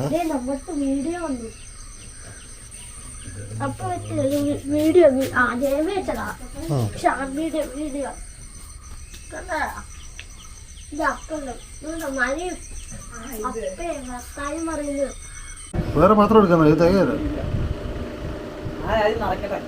വാ ദേ നമുക്ക് വീഡിയോ വന്നു അപ്പൊ വെച്ച് വീഡിയോ ആ ജയമ വെച്ചതാ ഷാർട്ട് വീഡിയോ വീഡിയോ കണ്ടാ? ഇത് അപ്പല്ലോ മഴയും അപ്പേ വർത്താനം പറയുന്നത്. വേറെ പാത്രം എടുക്കാൻ അത് നടക്കട്ടെ.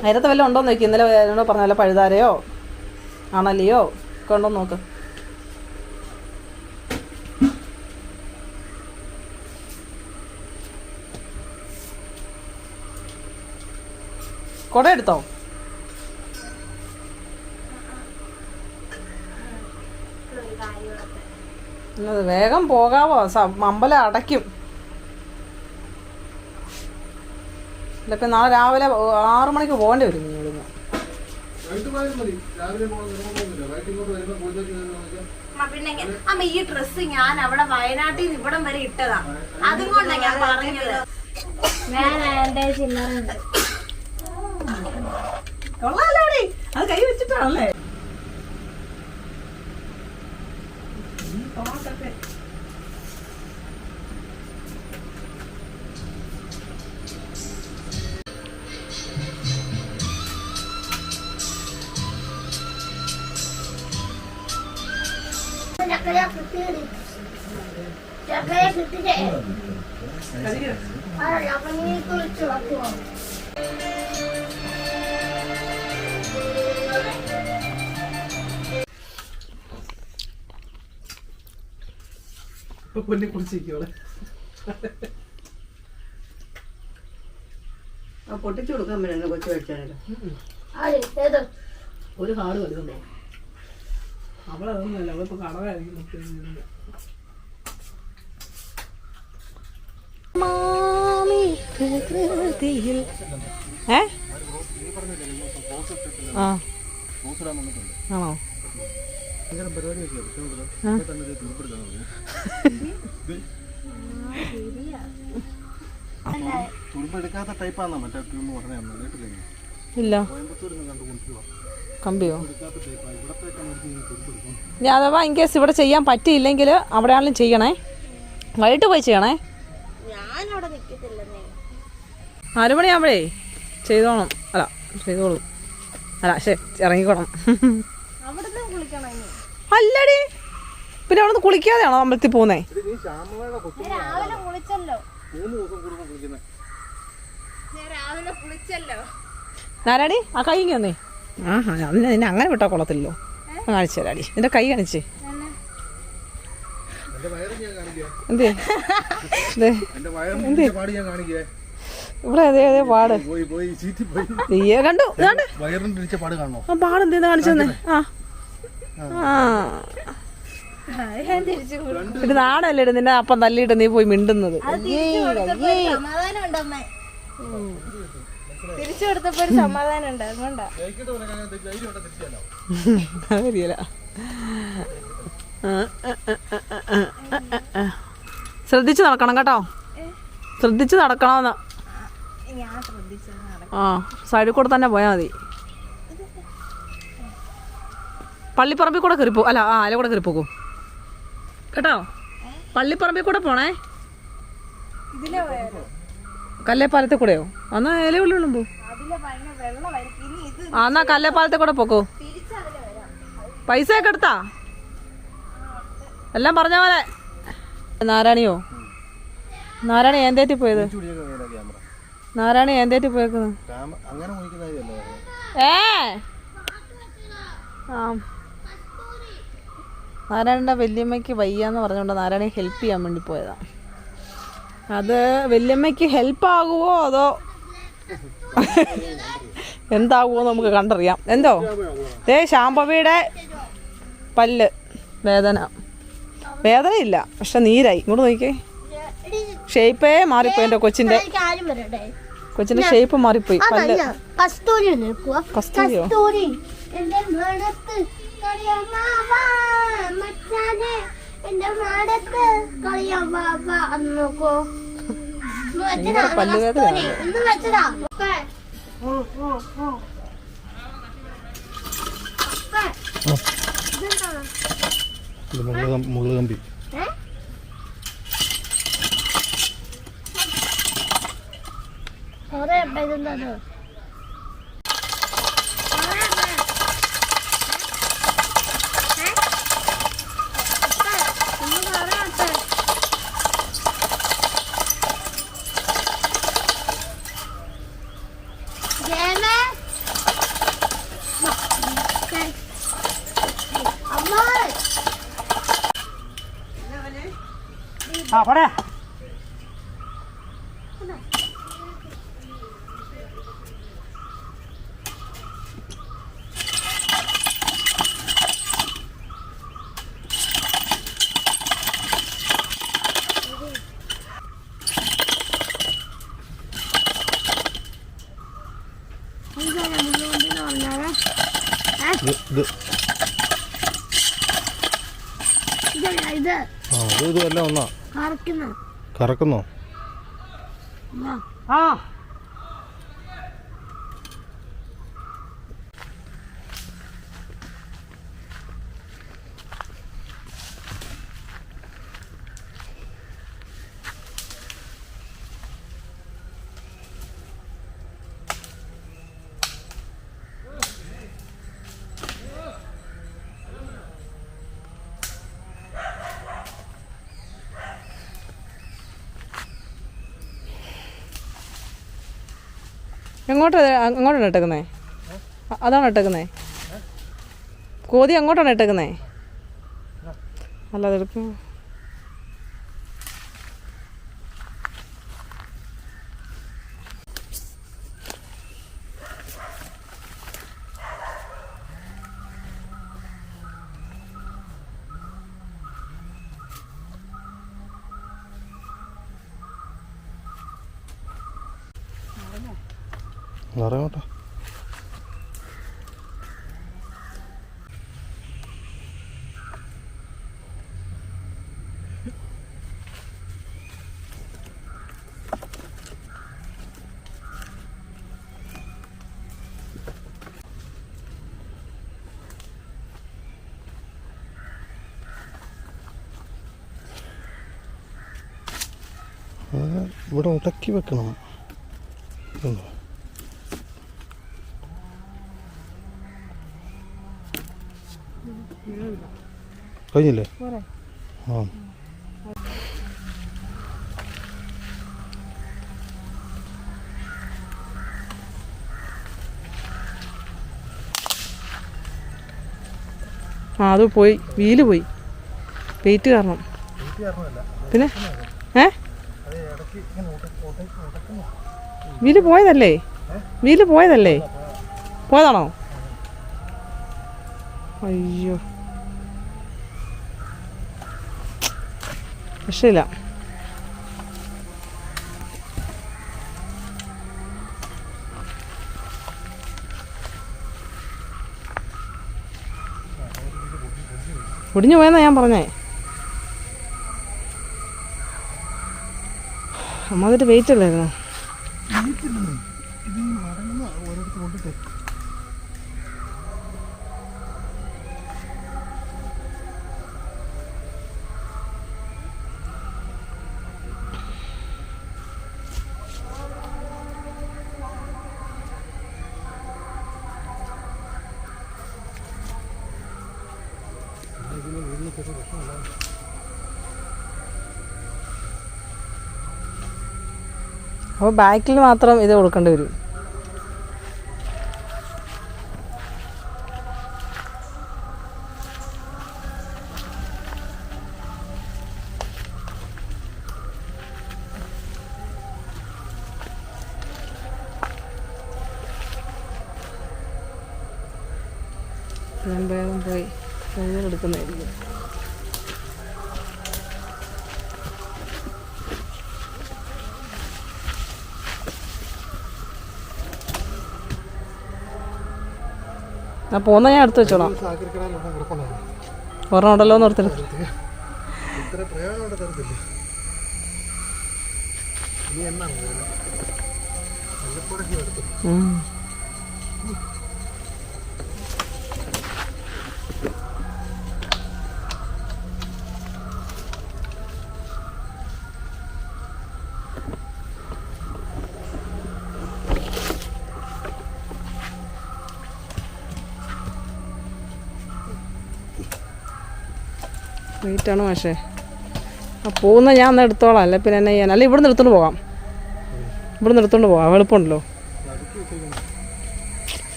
അതിനകത്ത് വല്ലതും ഉണ്ടോ നോക്കി ഇന്നലെ എന്നോട് പറഞ്ഞ വല്ല പഴുതാരയോ? അണലിയോ ഒക്കെ ഉണ്ടോ നോക്ക്. കുട എടുത്തോ വേഗം പോകാവോ? അമ്പലം അടയ്ക്കും. ഇതൊക്കെ നാളെ രാവിലെ ആറു മണിക്ക് പോകേണ്ടി വരും നിങ്ങൾ ഇവിടുന്ന്. പിന്നെ അമ്മ ഈ ഡ്രസ് ഞാൻ അവിടെ വയനാട്ടിൽ നിന്ന് ഇവിടം വരെ ഇട്ടതാ. അതുകൊണ്ടാ ഞാൻ പറഞ്ഞത്. കൊള്ളാലോടി. അത് കൈ വെച്ചിട്ടാണല്ലേ? ചക്കര ചക്കര കിട്ടിച്ചേ ആ പൊട്ടിച്ചു കൊടുക്കാൻ പറ്റുന്ന കൊച്ചു ഏത് ഒരു ഹാൾ വലുതുണ്ടോ അവളതൊന്നുമല്ല അവളിപ്പോ കടവായിരിക്കും ഏ? ആ. ആണോ? തുരുമ്പെടുക്കാത്ത ടൈപ്പാണോ മറ്റേ ഇല്ല. കോയമ്പത്തൂരിൽ നിന്ന് കണ്ടു കൊണ്ടുപോവാ കമ്പിയോ? ഇനി അഥവാ ഇൻ കേസ് ഇവിടെ ചെയ്യാൻ പറ്റിയില്ലെങ്കിൽ അവിടെ ആണെങ്കിലും ചെയ്യണേ. വൈകിട്ട് പോയി ചെയ്യണേ. ഞാനവിടെ നിക്കത്തില്ലെന്നേ. നാല് മണിയാകുമ്പോഴേ ചെയ്തോണം. അല്ല ചെയ്തോളൂ. അല്ല ശരി ഇറങ്ങിക്കോണം. അല്ലടി. പിന്നെ അവിടെ നിന്ന് കുളിക്കാതെയാണോ അമ്പലത്തിൽ പോകുന്നേ? നാരാടി ആ കൈ ഇങ്ങനെ ആഹാ അതിന് നിന്നെ അങ്ങനെ വിട്ടാൽ കൊള്ളത്തില്ലോ കാണിച്ചു തരാടി നിന്റെ കൈ കാണിച്ചേ. എന്റെ വയറും ഞാൻ കാണിക്കേ. എന്തേ? പാട് ഞാൻ കാണിക്കേ. ഇവിടെ അതേ അതേ പാട്? പോയി പോയി ചീറ്റി പോയി നീയെ കണ്ടു? ഇതാണ്ട്. വയറിന്റെ ഇടിച്ച പാട് കാണണോ? ആ പാട് എന്തേന്ന് കാണിച്ചു തന്നെ ആ. ഇത് നാണല്ലേ നിന്നെ അപ്പം തല്ലിയിട്ട് നീ പോയി മിണ്ടുന്നത്. സമാധാനം ഉണ്ട് അമ്മേ. തിരിച്ചു കൊടുത്തപ്പോ ഒരു സമാധാനം ഉണ്ട് അതുകൊണ്ടാ. ശ്രദ്ധിച്ചു നടക്കണം കേട്ടോ. ശ്രദ്ധിച്ച് നടക്കണമെന്ന് ആ സൈഡിൽ കൂടെ തന്നെ പോയാ മതി. പള്ളിപ്പറമ്പിൽ കൂടെ കയറിപ്പോ അല്ല ആ അല കൂടെ കയറിപ്പോ കേട്ടോ? പള്ളിപ്പറമ്പിൽ കൂടെ പോണേ. ഇതിലെ പോയത്? കല്ലേപ്പാലത്തിൽ കൂടെയോ എന്നാ ഇല ഉള്ളിലും പോ എന്നാ കല്ലേപ്പാലത്തെ കൂടെ പോക്കോ. പൈസ ഒക്കെ എടുത്താ? എല്ലാം പറഞ്ഞ പോലെ. നാരായണിയോ? നാരായണി ഏന്തേറ്റി പോയത്? നാരായണി ഏന്തേറ്റി കുഴിക്കുന്ന ഏ? ആ. നാരായണന്റെ വല്യമ്മയ്ക്ക് വയ്യാന്ന് പറഞ്ഞുകൊണ്ട് നാരായണി ഹെൽപ്പ് ചെയ്യാൻ വേണ്ടി പോയതാ. അത് വല്യമ്മയ്ക്ക് ഹെൽപ്പ് ആകുമോ അതോ എന്താകുമോ നമുക്ക് കണ്ടറിയാം. എന്തോ? ഏ ശാംഭവിയുടെ പല്ല് വേദന. വേദനയില്ല പക്ഷെ നീരായി. ഇങ്ങോട്ട് നോക്കിക്കേ. ഷേപ്പേ മാറിപ്പോയി എന്റെ കൊച്ചിന്റെ കൊച്ചിന്റെ ഷേപ്പ് മാറിപ്പോയി പല്ല്. കസ്തൂരിയോ? മുള്ള കമ്പി. ഏ? സാറേ, അപ്പ ഇതെന്താണ്? സാറേ, അപ്പ. ഏ? അപ്പ, ഒന്ന് സാറേ, അപ്പ. ജയമേ. അമ്മ ആ പോടെ ഇതാണ് മുള്ളുകൊണ്ടെന്ന് പറഞ്ഞാൽ ഇത് ഇത്. ഇതല്ല ഇത്? ആ ഇത് ഇതുമല്ല ഒന്നാ? കറക്കുന്ന? കറക്കുന്നോ? ആ. എങ്ങോട്ടാ അങ്ങോട്ടാണ് ഇട്ടേക്കുന്നേ? അതാണ് ഇട്ടേക്കുന്നേ? കോതി അങ്ങോട്ടാണ് ഇട്ടേക്കുന്നേ? അല്ല അതെടുക്കും അറിയാമോട്ടെ അത് ഇവിടെ ഉടക്കി വെക്കണം? കഴിഞ്ഞില്ലേ? ആ. ആ അത് പോയി. വീൽ പോയി. വെയിറ്റ് കാരണം. പിന്നെ? ഏ? വീൽ പോയതല്ലേ? വീൽ പോയതല്ലേ? പോയതാണോ? അയ്യോ. രക്ഷയില്ല. ഒടിഞ്ഞു പോയെന്നാ ഞാൻ പറഞ്ഞേ? അമ്മ അതിട്ട് വെയിറ്റ് അല്ലായിരുന്നു അപ്പോൾ ബാക്കിൽ മാത്രം ഇത് കൊടുക്കേണ്ടി വരും. ആ പോന്ന ഞാൻ എടുത്തു വെച്ചോളാം. ഒരെണ്ണം ഉണ്ടല്ലോ എന്ന് ഓർത്തെടുത്ത് ഇത്ര വെയിറ്റാണ് പക്ഷേ ആ പോകുന്ന ഞാൻ ഒന്ന് എടുത്തോളാം. അല്ല പിന്നെ എന്നെ ചെയ്യാൻ. അല്ല ഇവിടെ നിന്ന് പോകാം. ഇവിടെ നിന്ന് പോകാം. എളുപ്പമുണ്ടല്ലോ.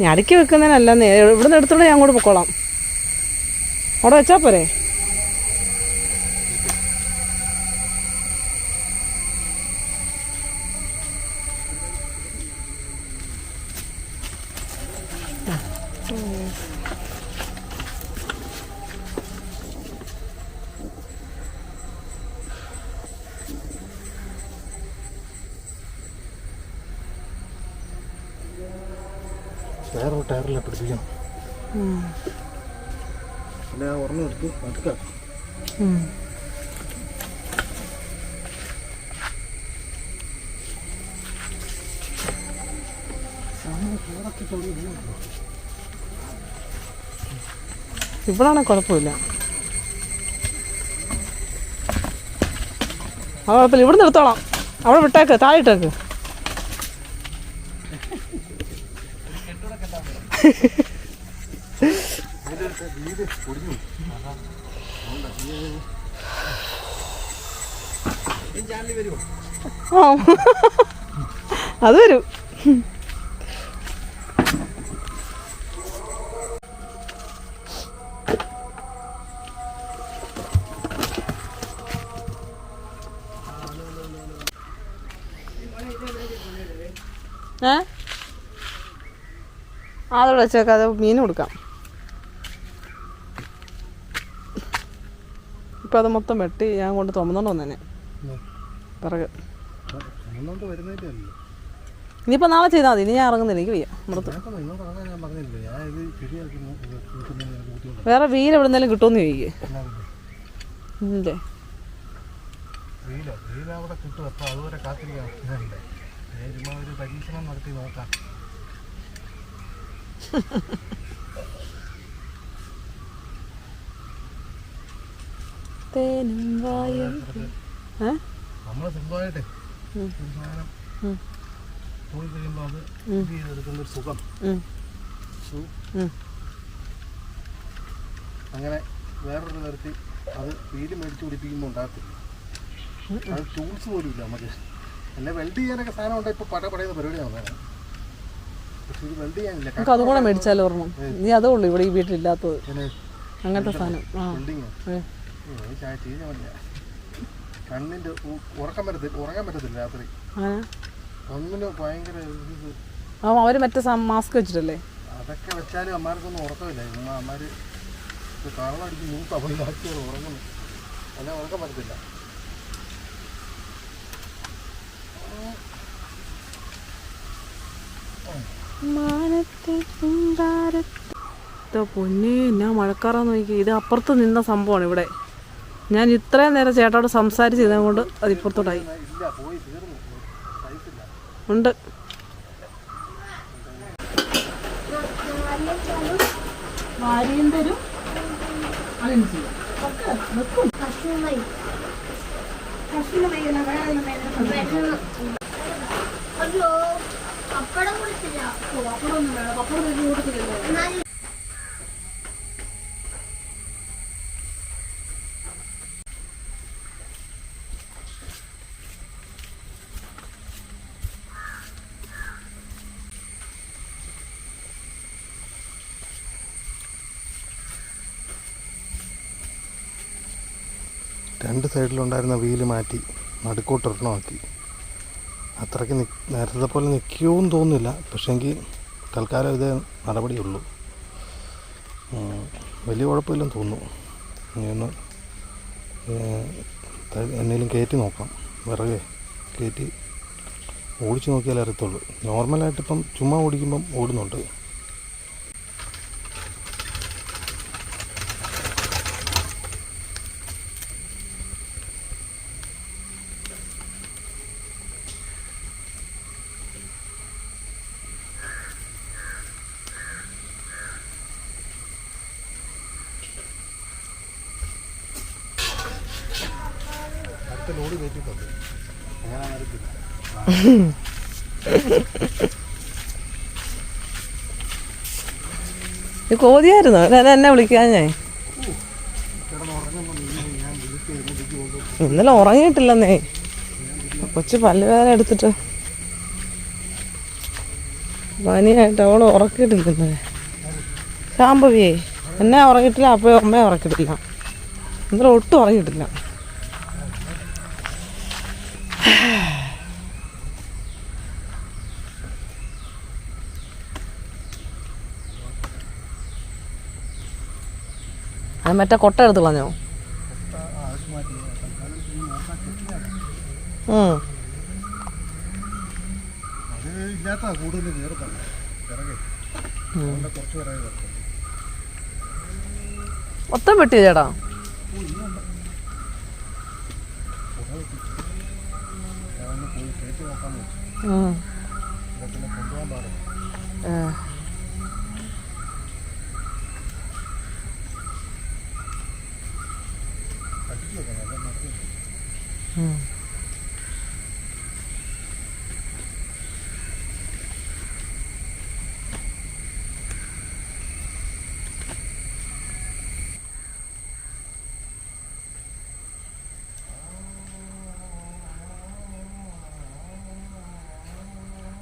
ഞാൻ അടുക്കി വെക്കുന്നതിനല്ല ഇവിടെ നിന്ന് എടുത്തോണ്ട് ഞാൻ അങ്ങോട്ട് പൊക്കോളാം. അവിടെ വെച്ചാൽ പോരെ? വേറൊരു ടയറിലാണ് പിടിപ്പിക്കണം. പിന്നെ ഒരെണ്ണം എടുത്ത് അടുക്കാം. ഇവിടാണെ കുഴപ്പമില്ല. ആ കുഴപ്പമില്ല. ഇവിടെ നിർത്തോളാം അവിടെ വിട്ടേക്ക് താഴെ ഇട്ടേക്ക്. അത് വരും. ഏ? അതോടെ വെച്ചേക്കാം അത് മീൻ കൊടുക്കാം. ഇപ്പം അത് മൊത്തം വെട്ടി ഞാൻ കൊണ്ട് തുറന്നുകൊണ്ട് വന്നേനെ. പിറകെ. ഇനിയിപ്പോൾ നാളെ ചെയ്താൽ മതി. ഇനി ഞാൻ ഇറങ്ങുന്നില്ല. എനിക്ക് വയ്യ. മൃത്ത് വേറെ വീൽ എവിടെന്നെങ്കിലും കിട്ടുമെന്ന് ചോദിക്കേ. ഇല്ലേ? വെയില വെയിൽ അവിടെ കിട്ടും. അപ്പോൾ അതുവരെ കാത്തിരിക്കാം. പരീക്ഷണം നടത്തി നോക്കാം. തേനും വായും. നമ്മളെ സ്വന്തമായിട്ട്. പോയി കഴിയുമ്പോൾ അത് ചെയ്തെടുക്കുന്ന ഒരു സുഖം. അങ്ങനെ വേറൊരു തരത്തിൽ അത് വീട് മേടിച്ച് പിടിപ്പിക്കുമ്പോൾ ഉണ്ടാക്കും. അത് ടൂൾസ് പോലും ഇല്ല നമുക്ക്. എന്നെ വെൽഡ് ചെയ്യാനൊക്കെ സാധനം ഉണ്ട് ഇപ്പോൾ പട പടയുന്ന പരിപാടിയാണ് വേണം പക്ഷെ ഇത് വെൽഡ് ചെയ്യാനില്ല നമുക്ക് അതും കൂടെ മേടിച്ചാലോ ഓർമ്മ. നീ അതേ ഉള്ളൂ ഇവിടെ ഈ വീട്ടിലില്ലാത്തത്. അങ്ങനത്തെ സാധനം. ആ. ഉറക്കം വരത്തില്ല ഉറങ്ങാൻ പറ്റത്തില്ല രാത്രി. ഒന്നിനും ഭയങ്കര അവർ മറ്റേ മാസ്ക് വെച്ചിട്ടല്ലേ? അതൊക്കെ വെച്ചാലും അമ്മമാർക്കൊന്നും ഉറക്കമില്ല. അമ്മമാര് കാണാടിക്ക് മൂത്ത് ബാക്കിയോട് ഉറങ്ങുന്നു അല്ലെ ഉറക്കം പറ്റത്തില്ല ഇതാ പൊന്നെ ഞാൻ മഴക്കാറാന്ന് നോക്കി. ഇത് അപ്പുറത്ത് നിന്ന സംഭവമാണ് ഇവിടെ. ഞാൻ ഇത്രയും നേരം ചേട്ടോട് സംസാരിച്ചിരുന്നത് കൊണ്ട് അത് ഇപ്പുറത്തോട്ടായി ഉണ്ട്. പോയി രണ്ട് സൈഡിലുണ്ടായിരുന്ന വീൽ മാറ്റി നടുക്കോട്ടൊരെണ്ണമാക്കി അത്രയ്ക്ക് നേരത്തെ പോലെ നിൽക്കുമെന്ന് തോന്നുന്നില്ല. പക്ഷേങ്കിൽ തൽക്കാലം ഇത് നടപടിയുള്ളൂ. വലിയ കുഴപ്പമില്ലെന്ന് തോന്നുന്നു. ഇനി ഒന്ന് എന്നേലും കയറ്റി നോക്കാം. വിറകെ കയറ്റി ഓടിച്ചു നോക്കിയാലേ അറിയത്തുള്ളൂ. നോർമലായിട്ടിപ്പം ചുമ്മാ ഓടിക്കുമ്പം ഓടുന്നുണ്ട്. ഇത് കോതിയായിരുന്നു? ഞാൻ എന്നെ വിളിക്കാൻ ഞാൻ. ഇന്നലെ ഉറങ്ങിയിട്ടില്ലെന്നേ. കൊച്ചു പല്ലുവേദന എടുത്തിട്ട് പനിയായിട്ട് അവൾ ഉറക്കിയിട്ടില്ല ഇന്നലെ ശാമ്പവിയേ എന്നെ ഉറങ്ങിയിട്ടില്ല അപ്പോ അമ്മയെ ഉറക്കിയിട്ടില്ല. ഇന്നലെ ഒട്ടും ഉറങ്ങിയിട്ടില്ല. അത് മറ്റേ കൊട്ട എടുത്ത് കളഞ്ഞോ? ഉം. അത് ഉം. കൂടുതൽ കയറുന്നത് വിറകെ അതുകൊണ്ട് കുറച്ച് വിറകെ കിടക്കും മൊത്തം വെട്ടി ചേട്ടാ ഞാനൊന്ന് പോയി കയറ്റി നോക്കാമെന്ന് വെച്ചു ഉം. ഇവിടെ പിന്നെ കൊണ്ടുപോകാൻ പാടില്ല ആ. ഉം. എന്തെങ്കിലും മിഷീൻ ഉണ്ടോ നോക്കണം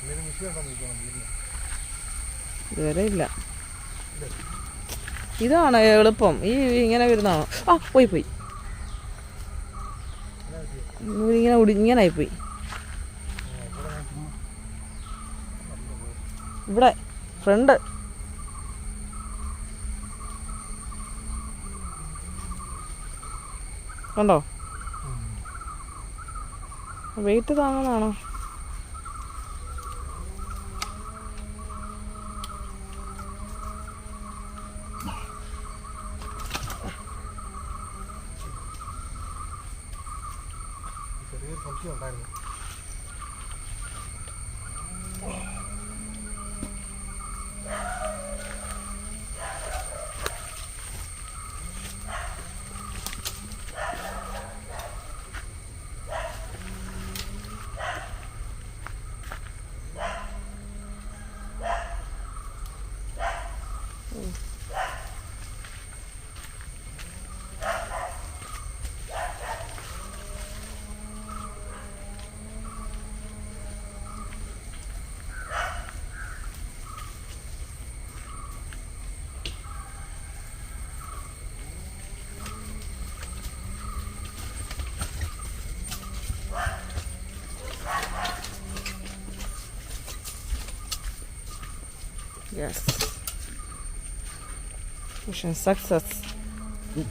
വീടിന് ഇതുവരെ ഇല്ല. ഇതാണ് എളുപ്പം. ഈ ഇങ്ങനെ വരുന്നതാണോ. ആ പോയി പോയി. ഇങ്ങനെ ഇങ്ങനായി പോയി ഇവിടെ ഫ്രണ്ട്. കണ്ടോ? വെയിറ്റ് താങ്ങുന്നതാണോ? Yes. Mission success.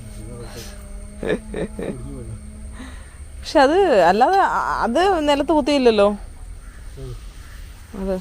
പക്ഷെ അത് അല്ലാതെ അത് നിലത്ത് കുത്തിയില്ലല്ലോ അത്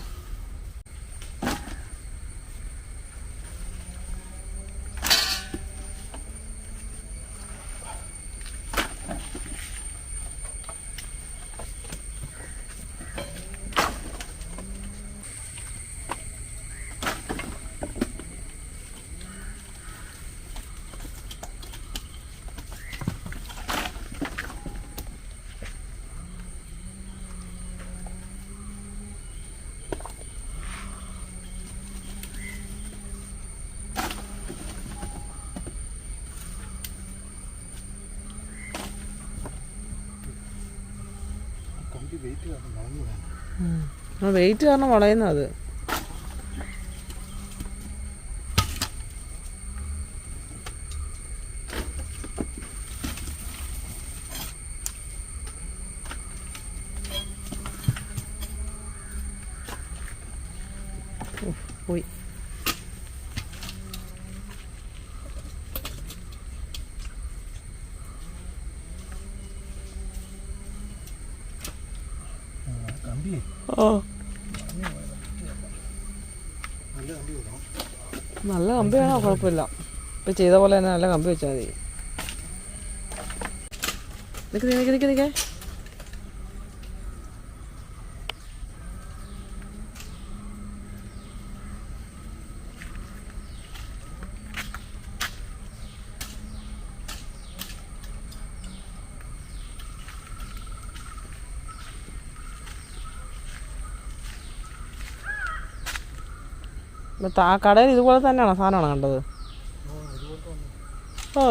വണ്ടി വെയിറ്റ് കാരണം വളഞ്ഞു പോകാൻ വെയിറ്റ് കാരണം വളയുന്ന അത് ഉഫ്, പോയി കമ്പിയേ ഓ നല്ല കമ്പി വേണം കുഴപ്പമില്ല. ഇപ്പം ചെയ്ത പോലെ തന്നെ നല്ല കമ്പി വെച്ചാൽ മതി. നിക്ക് നിക്ക് നിക്ക് നിക്ക്. ആ കടയിൽ ഇതുപോലെ തന്നെയാണോ സാധനമാണോ കണ്ടത്? ആ.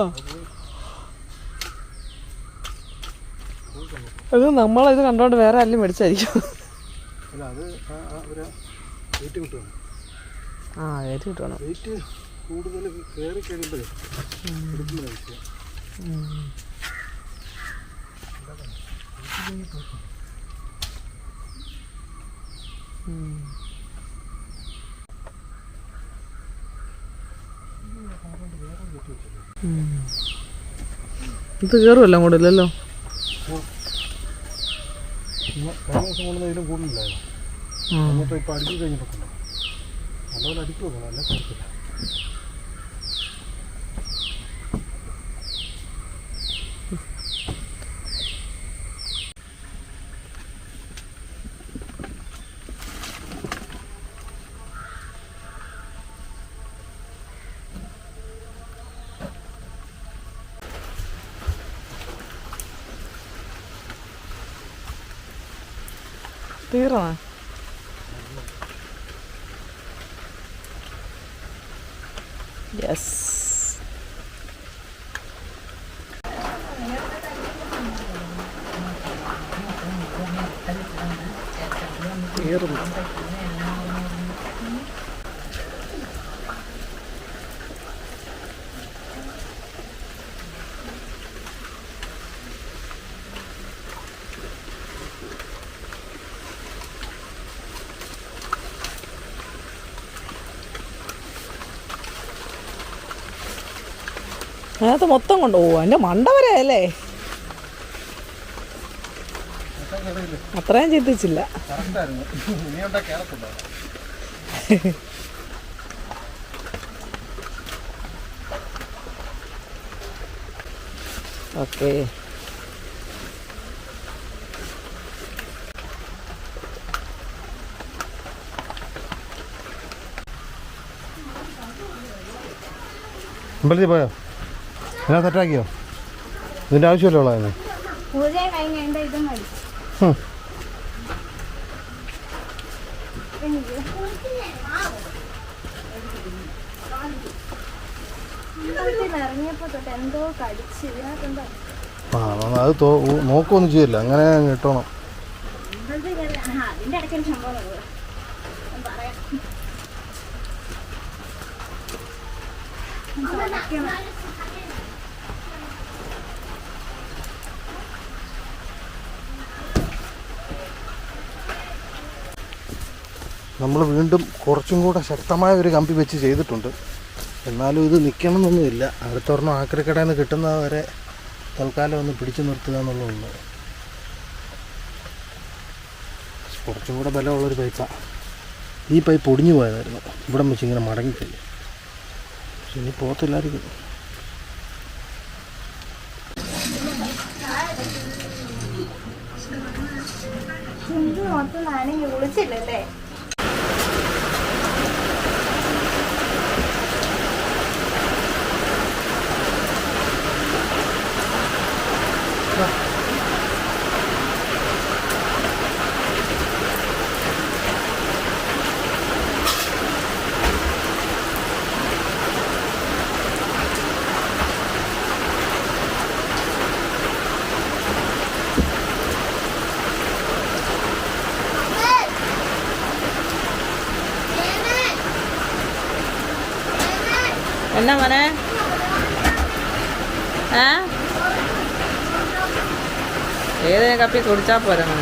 ഇത് നമ്മളിത് കണ്ടോണ്ട് വേറെ അല്ലേ മേടിച്ചായിരിക്കും ആ വെയിറ്റ് കിട്ടണം വെയിറ്റ് കൂടുതൽ കയറി കഴിയുമ്പോഴേ എടുക്കുന്ന ഇത് കയറുമല്ലോ അങ്ങോട്ട് ഇല്ലല്ലോ? പിന്നെ കഴിഞ്ഞ ദിവസം കൊണ്ടുവന്നതിലും കൂടുതലില്ലായിരുന്നു ആ. എന്നിട്ട് ഇപ്പോൾ അടുക്കി കഴിഞ്ഞപ്പോൾ കൊണ്ടു നല്ലപോലെ അടുക്കി വെക്കണം അല്ല കുഴപ്പമില്ല. Yes. Beautiful. അതിനകത്ത് മൊത്തം കൊണ്ടുപോകും എന്റെ മണ്ട വരെ അല്ലേ? അത്രയും ചിന്തിച്ചില്ല. ഓക്കെ. അമ്പലത്തിൽ പോയോ? എല്ലാം സെറ്റാക്കിയോ? ഇതിന്റെ ആവശ്യമല്ലോ ഉള്ളതായിരുന്നു പൂജ കഴിഞ്ഞ എന്റെ ഇതും മതി ഹും. ഇറങ്ങിയപ്പോ തൊട്ട് എന്തോ കടിച്ച് ഇതിനകത്തെന്തോ ആ അത് തോ നോക്കുകയൊന്നും ചെയ്യില്ല അങ്ങനെ അങ്ങ് ഇട്ടോണം അമ്പലത്തിൽ കയറി ആ അതിന്റെ ഇടയ്ക്കൊരു സംഭവം നടക്കുക ഞാൻ പറയാം നമ്മൾ വീണ്ടും കുറച്ചും കൂടെ ശക്തമായ ഒരു കമ്പി വെച്ച് ചെയ്തിട്ടുണ്ട്. എന്നാലും ഇത് നിൽക്കണമെന്നൊന്നുമില്ല അടുത്തൊരെണ്ണം ആക്രിക്കടയിൽ നിന്ന് കിട്ടുന്നത് വരെ തൽക്കാലം ഒന്ന് പിടിച്ചു നിർത്തുക എന്നുള്ളതൊന്ന് കുറച്ചും കൂടെ ബലമുള്ളൊരു പൈപ്പാണ് ഈ പൈപ്പ് ഒടിഞ്ഞു പോയതായിരുന്നു. ഇവിടെ വെച്ച് ഇങ്ങനെ മടങ്ങിക്കഴിഞ്ഞു പക്ഷെ ഇനി പോകത്തില്ലായിരിക്കും. മൊത്തം നനഞ്ഞ് കുളിച്ചില്ലല്ലേ என்ன வர ஆ? ஏதோ காப்பி குடிச்சா போகிறேன்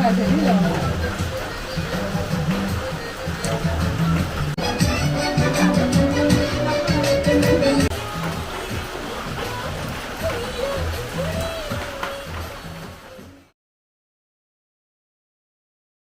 Gracias.